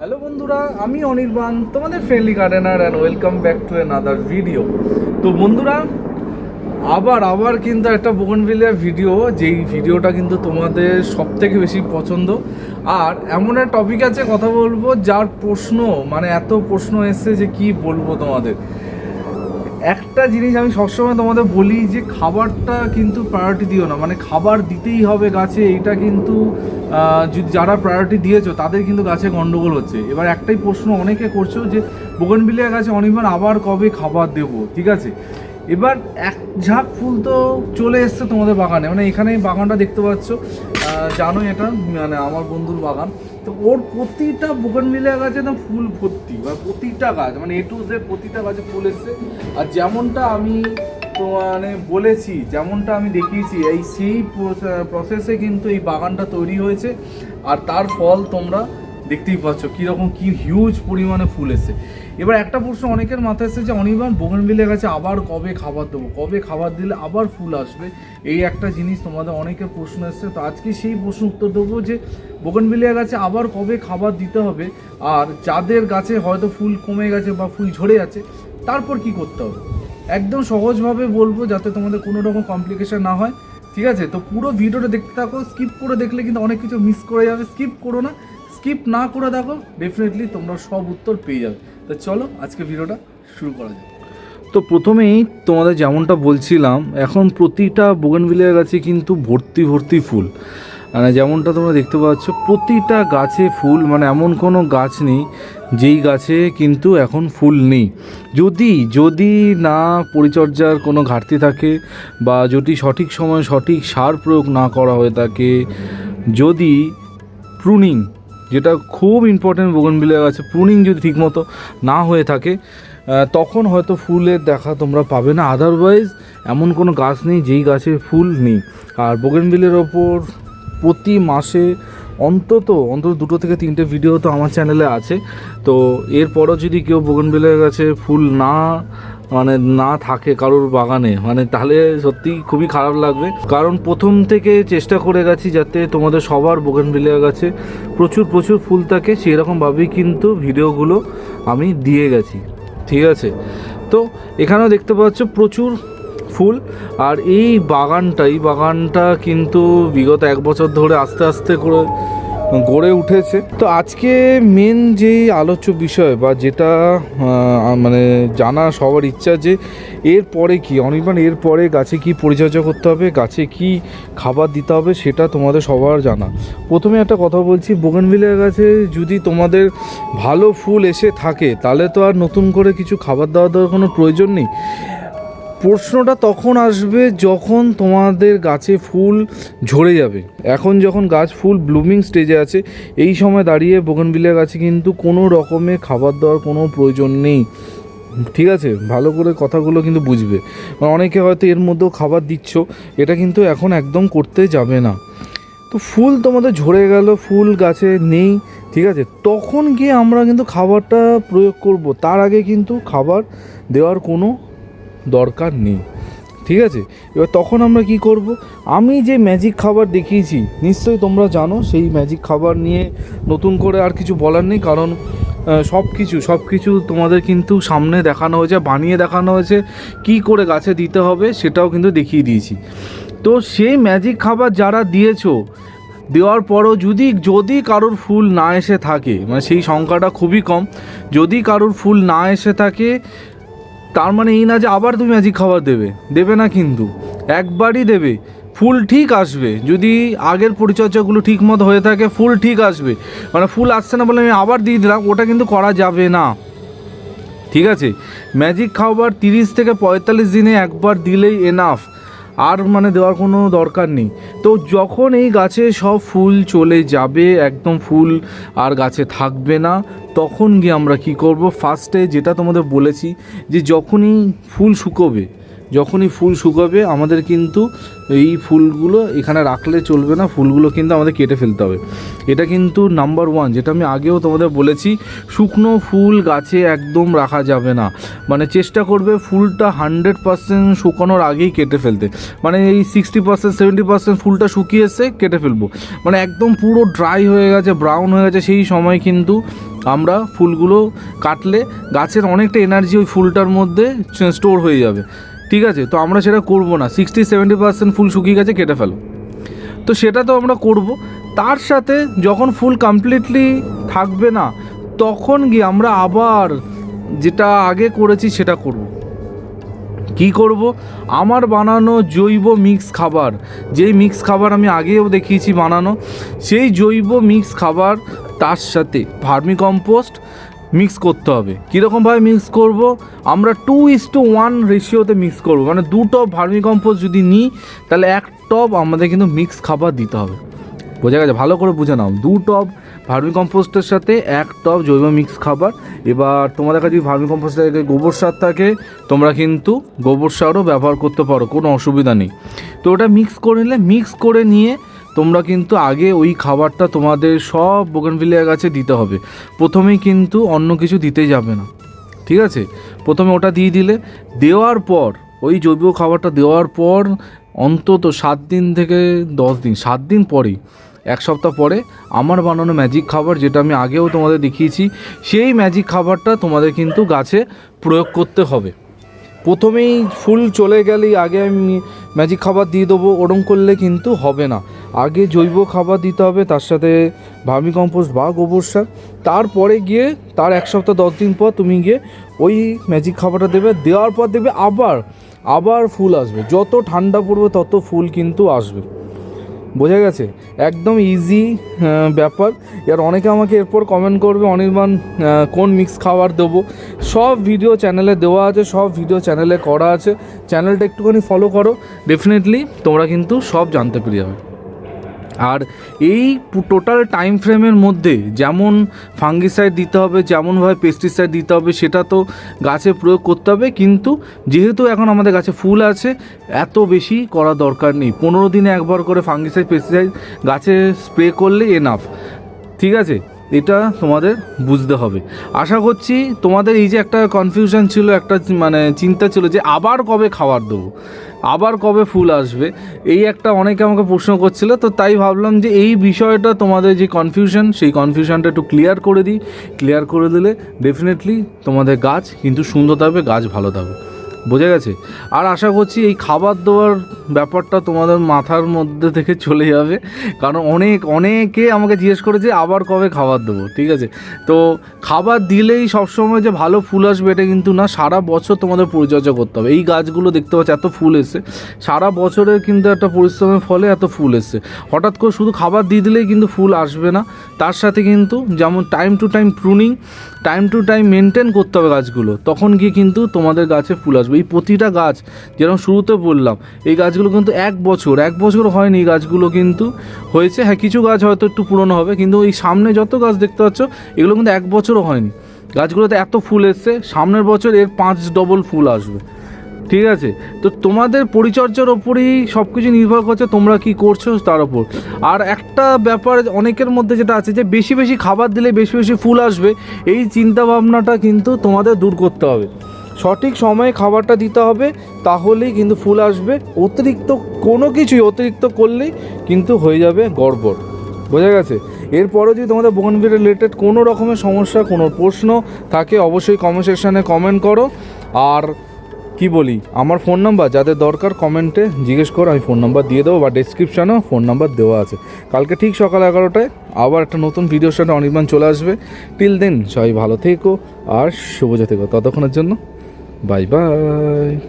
Hello বন্ধুরা, আমি অনির্বাণ, তোমাদের friendly gardener and welcome back to another video তো বন্ধুরা, আবার আবার কিন্তু একটা বোগনভিলিয়ার ভিডিও যেই ভিডিওটা কিন্তু তোমাদের সব থেকে বেশি পছন্দ। আর এমন একটা টপিক আছে, কথা বলব, যার প্রশ্ন মানে এত প্রশ্ন এসছে যে কি বলব তোমাদের। একটা জিনিস আমি সবসময় তোমাদের বলি যে খাবারটা কিন্তু প্রায়োরিটি দিও না। মানে খাবার দিতেই হবে গাছে, এইটা কিন্তু যারা প্রায়োরিটি দিয়েছ, তাদের কিন্তু গাছে গন্ডগোল হচ্ছে। এবার একটাই প্রশ্ন অনেকে করছ যে, বোগনবিলিয়া গাছে অনির্বাণ আবার কবে খাবার দেব? ঠিক আছে? এবার এক ঝাঁক ফুল তো চলে এসছে তোমাদের বাগানে। মানে এখানে বাগানটা দেখতে পাচ্ছ। জানোই এটা মানে আমার বন্ধুর বাগান। তো ওর প্রতিটা বোগনভিলিয়া গাছে একদম ফুল ভর্তি, বা প্রতিটা গাছ মানে এ টু জেড প্রতিটা গাছে ফুল এসছে। আর যেমনটা আমি মানে বলেছি, যেমনটা আমি দেখিয়েছি, এই সেই প্রসেসে কিন্তু এই বাগানটা তৈরি হয়েছে। আর তার ফল তোমরা দেখতেই পাচ্ছ, কীরকম কী হিউজ পরিমাণে ফুল এসছে। এবার একটা প্রশ্ন অনেকের মাথায় এসেছে যে অনির্বাণ বোগনভিলিয়া গাছে আবার কবে খাবার দেবো? কবে খাবার দিলে আবার ফুল আসবে? এই একটা জিনিস তোমাদের অনেকের প্রশ্ন এসছে। তো আজকে সেই প্রশ্ন উত্তর দেবো যে বোগনভিলিয়া গাছে আবার কবে খাবার দিতে হবে? আর যাদের গাছে হয়তো ফুল কমে গেছে বা ফুল ঝরে যাচ্ছে তারপর কি করতে হবে? একদম সহজভাবে বলব যাতে তোমাদের কোনো রকম কমপ্লিকেশন না হয়। ঠিক আছে? তো পুরো ভিডিওটা দেখতে থাকো। স্কিপ করে দেখলে কিন্তু অনেক কিছু মিস করে যাবে। স্কিপ করো না। স্কিপ না করে দেখো ডেফিনেটলি তোমরা সব উত্তর পেয়ে যাবে। তো চলো, আজকে ভিডিওটা শুরু করা যাক। তো প্রথমেই তোমাদের যেমনটা বলছিলাম, এখন প্রতিটা বোগনভিলিয়ার গাছে কিন্তু ভর্তি ভর্তি ফুল। মানে যেমনটা তোমরা দেখতে পাচ্ছ, প্রতিটা গাছে ফুল মানে এমন কোনো গাছ নেই যেই গাছে কিন্তু এখন ফুল নেই। যদি যদি না পরিচর্যার কোনো ঘাটতি থাকে বা যদি সঠিক সময়ে সঠিক সার প্রয়োগ না করা হয়ে থাকে, যদি প্রুনিং যেটা খুব ইম্পর্টেন্ট বোগনভিলিয়া গাছে প্রুনিং যদি ঠিকমতো না হয়ে থাকে তখন হয়তো ফুলের দেখা তোমরা পাবে না। আদারওয়াইজ এমন কোনো গাছ নেই যেই গাছে ফুল নেই। আর বোগেনভিলের ওপর প্রতি মাসে অন্তত অন্তত দুটো থেকে তিনটে ভিডিও তো আমার চ্যানেলে আছে। তো এরপরও যদি কেউ বোগেনভিলের গাছে ফুল না মানে না থাকে কারোর বাগানে মানে তাহলে সত্যি খুবই খারাপ লাগবে। কারণ প্রথম থেকে চেষ্টা করে গেছি যাতে তোমাদের সবার বোগেনভিলিয়া গাছে প্রচুর প্রচুর ফুল থাকে, সেরকমভাবেই কিন্তু ভিডিওগুলো আমি দিয়ে গেছি। ঠিক আছে? তো এখানেও দেখতে পাচ্ছ প্রচুর ফুল। আর এই বাগানটা এই বাগানটা কিন্তু বিগত এক বছর ধরে আস্তে আস্তে করে গড়ে উঠেছে। তো আজকে মেন যেই আলোচ্য বিষয় বা যেটা মানে জানা সবার ইচ্ছা যে এর পরে কি অনির্বাণ এর পরে গাছে কি পরিচর্যা করতে হবে, গাছে কি খাবার দিতে হবে সেটা তোমাদের সবার জানা। প্রথমে একটা কথা বলছি বোগেনভিলিয়া গাছে যদি তোমাদের ভালো ফুল এসে থাকে, তাহলে তো আর নতুন করে কিছু খাবার দাওয়া দেওয়ার কোনো প্রয়োজন নেই। প্রশ্নটা তখন আসবে যখন তোমাদের গাছে ফুল ঝরে যাবে। এখন যখন গাছ ফুল ব্লুমিং স্টেজে আছে, এই সময় দাঁড়িয়ে বোগনভিলিয়া গাছে কিন্তু কোনো রকমের খাবার দেওয়ার কোনো প্রয়োজন নেই। ঠিক আছে? ভালো করে কথাগুলো কিন্তু বুঝবে। অনেকে হয়তো এর মধ্যেও খাবার দিচ্ছ, এটা কিন্তু এখন একদম করতে যাবে না। তো ফুল তোমাদের ঝরে গেল, ফুল গাছে নেই, ঠিক আছে? তখন গিয়ে আমরা কিন্তু খাবারটা প্রয়োগ করব। তার আগে কিন্তু খাবার দেওয়ার কোনো দরকার নেই। ঠিক আছে? এবার তখন আমরা কি করব? আমি যে ম্যাজিক খাবার দেখিয়েছি, নিশ্চয়ই তোমরা জানো, সেই ম্যাজিক খাবার নিয়ে নতুন করে আর কিছু বলার নেই, কারণ সব কিছু সব কিছু তোমাদের কিন্তু সামনে দেখানো হয়েছে, বানিয়ে দেখানো হয়েছে, কি করে গাছে দিতে হবে সেটাও কিন্তু দেখিয়ে দিয়েছি। তো সেই ম্যাজিক খাবার যারা দিয়েছ, দেওয়ার পরও যদি যদি কারোর ফুল না এসে থাকে মানে সেই সংখ্যাটা খুবই কম, যদি কারোর ফুল না এসে থাকে তার মানে এই না যে আবার তুমি ম্যাজিক খাবার দেবে। দেবে না কিন্তু। একবারই দেবে। ফুল ঠিক আসবে। যদি আগের পরিচর্যাগুলো ঠিক মতো হয়ে থাকে, ফুল ঠিক আসবে। মানে ফুল আসছে না বলে আমি আবার দিয়ে দিলাম, ওটা কিন্তু করা যাবে না। ঠিক আছে? ম্যাজিক খাবার তিরিশ থেকে পঁয়তাল্লিশ দিনে একবার দিলেই এনাফ আর মানে দেওয়ার কোনো দরকার নেই। তো যখন এই গাছে সব ফুল চলে যাবে, একদম ফুল আর গাছে থাকবে না, তখন গিয়ে আমরা কি করব? ফার্স্টে যেটা তোমাদের বলেছি, যে যখনই ফুল শুকোবে যখনই ফুল শুকাবে, আমাদের কিন্তু এই ফুলগুলো এখানে রাখলে চলবে না, ফুলগুলো কিন্তু আমাদের কেটে ফেলতে হবে। এটা কিন্তু নাম্বার ওয়ান যেটা আমি আগেও তোমাদের বলেছি, শুকনো ফুল গাছে একদম রাখা যাবে না। মানে চেষ্টা করবে ফুলটা হান্ড্রেড পার্সেন্ট শুকানোর আগেই কেটে ফেলতে। মানে এই সিক্সটি পার্সেন্ট সেভেন্টি পার্সেন্ট ফুলটা শুকিয়ে এসে কেটে ফেলব। মানে একদম পুরো ড্রাই হয়ে গেছে ব্রাউন হয়ে গেছে, সেই সময় কিন্তু আমরা ফুলগুলো কাটলে গাছের অনেকটা এনার্জি ওই ফুলটার মধ্যে স্টোর হয়ে যাবে। ঠিক আছে, তো আমরা সেটা করব না। সিক্সটি সেভেন্টি পার্সেন্ট ফুল শুকিয়ে গেছে, কেটে ফেলো। তো সেটা তো আমরা করব। তার সাথে যখন ফুল কমপ্লিটলি থাকবে না, তখন গিয়ে আমরা আবার যেটা আগে করেছি সেটা করব। কি করব? আমার বানানো জৈব মিক্স খাবার, যেই মিক্স খাবার আমি আগেও দেখিয়েছি বানানো, সেই জৈব মিক্স খাবার তার সাথে ভার্মি কম্পোস্ট মিক্স করতে হবে। কীরকমভাবে মিক্স করব? আমরা টু ইস টু ওয়ান রেশিওতে মিক্স করব। মানে দু টপ ভার্মি কম্পোস্ট যদি নিই, তাহলে এক টপ আমাদের কিন্তু মিক্স খাবার দিতে হবে। বোঝা গেছে? ভালো করে বুঝে নাও। দু টপ ভার্মি কম্পোস্টের সাথে এক টপ জৈব মিক্স খাবার। এবার তোমাদের কাছে যদি ভার্মি কম্পোস্টের জায়গায় গোবর সার থাকে, তোমরা কিন্তু গোবর সারও ব্যবহার করতে পারো। কোনো অসুবিধা নেই। তো ওটা মিক্স করে নিলে মিক্স করে নিয়ে তোমরা কিন্তু আগে ওই খাবারটা তোমাদের সব বোগেনভিলিয়া গাছে দিতে হবে। প্রথমেই কিন্তু অন্য কিছু দিতে যাবে না। ঠিক আছে? প্রথমে ওটা দিয়ে দিলে। দেওয়ার পর, ওই জৈব খাবারটা দেওয়ার পর, অন্তত সাত দিন থেকে দশ দিন, সাত দিন পরেই, এক সপ্তাহ পরে আমার বানানো ম্যাজিক খাবার যেটা আমি আগেও তোমাদের দেখিয়েছি, সেই ম্যাজিক খাবারটা তোমাদের কিন্তু গাছে প্রয়োগ করতে হবে। প্রথমেই ফুল চলে গেলেই আগে আমি ম্যাজিক খাবার দিয়ে দেবো, ওরম করলে কিন্তু হবে না। আগে জৈব খাবার দিতে হবে, তার সাথে ভার্মি কম্পোস্ট বা গোবর সার। তারপরে গিয়ে, তার এক সপ্তাহ, দশ দিন পর তুমি গিয়ে ওই ম্যাজিক খাবারটা দেবে, দেওয়ার পর দেবে আবার আবার ফুল আসবে। যত ঠান্ডা পড়বে, তত ফুল কিন্তু আসবে। বোঝা গেছে? একদম ইজি ব্যাপার। এর অনেকে আমাকে এরপর কমেন্ট করবে, অনির্বাণ কোন মিক্স খাবার দেবো? সব ভিডিও চ্যানেলে দেওয়া আছে, সব ভিডিও চ্যানেলে করা আছে। চ্যানেলটা একটুখানি ফলো করো। ডেফিনেটলি তোমরা কিন্তু সব জানতে পেরে যাবে। আর এই টোটাল টাইম ফ্রেমের মধ্যে যেমন ফাঙ্গিসাইড দিতে হবে, যেমনভাবে পেস্টিসাইড দিতে হবে, সেটা তো গাছে প্রয়োগ করতে হবে। কিন্তু যেহেতু এখন আমাদের গাছে ফুল আছে, এত বেশি করা দরকার নেই। পনেরো দিনে একবার করে ফাঙ্গিসাইড পেস্টিসাইড গাছে স্প্রে করলে এনাফ ঠিক আছে? এটা তোমাদের বুঝতে হবে। আশা করছি তোমাদের এই যে একটা কনফিউশন ছিল, একটা মানে চিন্তা ছিল যে আবার কবে খাবার দেবো, আবার কবে ফুল আসবে, এই একটা অনেকে আমাকে প্রশ্ন করছিল, তো তাই ভাবলাম যে এই বিষয়টা তোমাদের যে কনফিউশন সেই কনফিউশনটা একটু ক্লিয়ার করে দিই। ক্লিয়ার করে দিলে ডেফিনেটলি তোমাদের গাছ কিন্তু সুন্দর থাকবে, গাছ ভালো থাকবে। বোঝা গেছে? আর আশা করছি এই খাবার দেওয়ার ব্যাপারটা তোমাদের মাথার মধ্যে থেকে চলে যাবে। কারণ অনেক, অনেকে আমাকে জিজ্ঞেস করেছে, আবার কবে খাবার দেবো? ঠিক আছে? তো খাবার দিলেই সবসময় যে ভালো ফুল আসবে এটা কিন্তু না। সারা বছর তোমাদের পরিচর্যা করতে হবে। এই গাছগুলো দেখতে পাচ্ছ, এত ফুল এসছে। সারা বছরের কিন্তু একটা পরিশ্রমের ফলে এত ফুল এসছে। হঠাৎ করে শুধু খাবার দিয়ে দিলেই কিন্তু ফুল আসবে না। তার সাথে কিন্তু যেমন time to time pruning time to time maintain করতে হবে গাছগুলো। তখন গিয়ে কিন্তু তোমাদের গাছে ফুল আসবে। এই প্রতিটা গাছ, যেরকম শুরুতে বললাম, এই গাছগুলো কিন্তু এক বছর এক বছর হয়নি এই গাছগুলো কিন্তু হয়েছে। হ্যাঁ কিছু গাছ হয়তো একটু পুরনো হবে, কিন্তু এই সামনে যত গাছ দেখতে পাচ্ছ, এগুলো কিন্তু এক বছরও হয়নি। গাছগুলোতে এত ফুল এসছে, সামনের বছর এর পাঁচ ডবল ফুল আসবে। ঠিক আছে? তো তোমাদের পরিচর্যার ওপরেই সব কিছু নির্ভর করছে, তোমরা কি করছ তার ওপর। আর একটা ব্যাপার, অনেকের মধ্যে যেটা আছে যে, বেশি বেশি খাবার দিলে বেশি বেশি ফুল আসবে, এই চিন্তা ভাবনাটা কিন্তু তোমাদের দূর করতে হবে। সঠিক সময়ে খাবারটা দিতে হবে, তাহলেই কিন্তু ফুল আসবে। অতিরিক্ত কোনো কিছুই অতিরিক্ত করলেই কিন্তু হয়ে যাবে গড়বড়। বোঝা গেছে? এরপরেও যদি তোমাদের বোনবির রিলেটেড কোনো রকমের সমস্যা, কোনো প্রশ্ন থাকে, অবশ্যই কমেন্ট সেকশানে কমেন্ট করো। আর কি বলি, আমার ফোন নাম্বার যাদের দরকার কমেন্টে জিজ্ঞেস করো, আমি ফোন নাম্বার দিয়ে দেবো বা ডিসক্রিপশানেও ফোন নাম্বার দেওয়া আছে। কালকে ঠিক সকাল এগারোটায় আবার একটা নতুন ভিডিওর সাথে অনির্বাণ চলে আসবে। টিল দেন সবাই ভালো থেকো আর শুভ থেকো ততক্ষণের জন্য Bye bye.